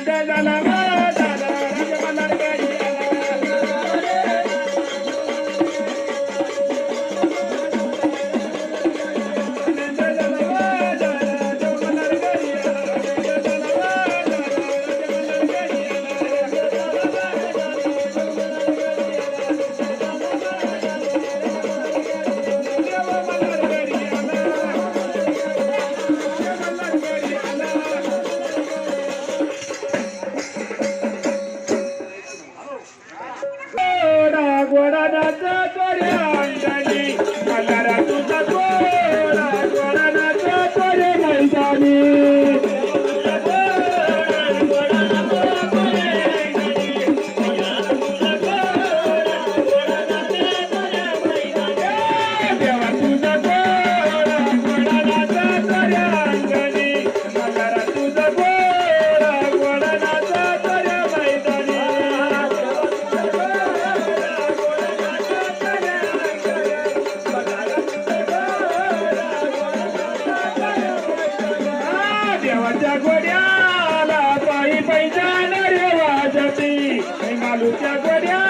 Mandela é na माझ्या गोड्याला पायी पैजा रे वाजती. मालूच्या गोड्या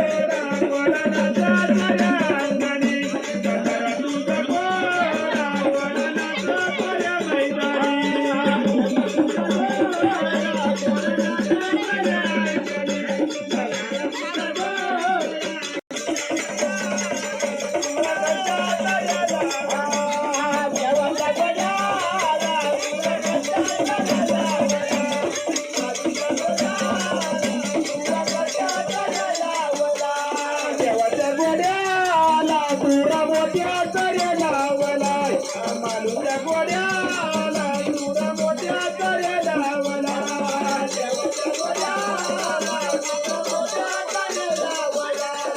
तुरा मोठ्या लावलाय गोड्याला तुरा लावलाय देवाच्या गोड्याला तुरा लावलाय. गोड्याला तुरा लावलाय.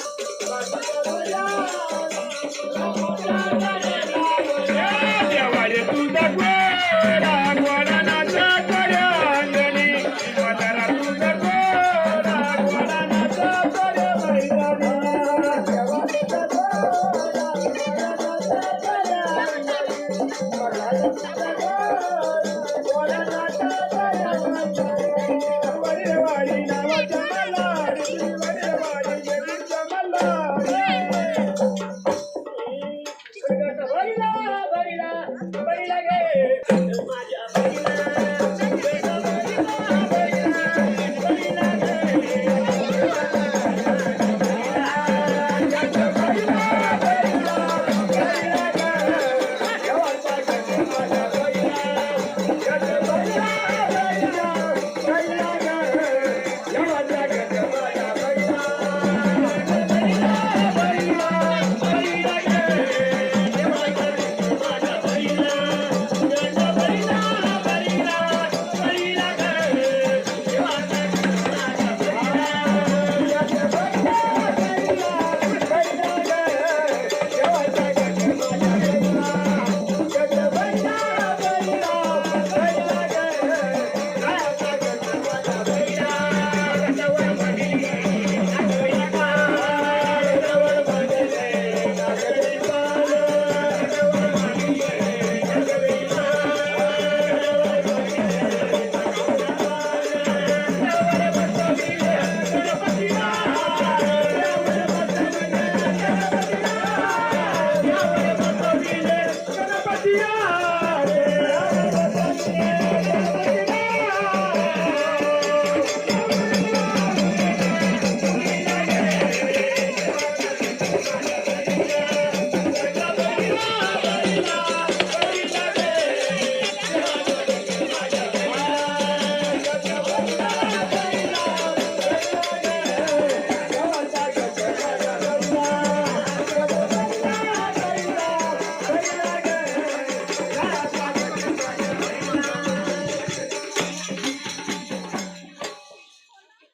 तुझा गोडा गोडा नाचा अंगणी तुझा गोडा गोडा नाचा मैदानी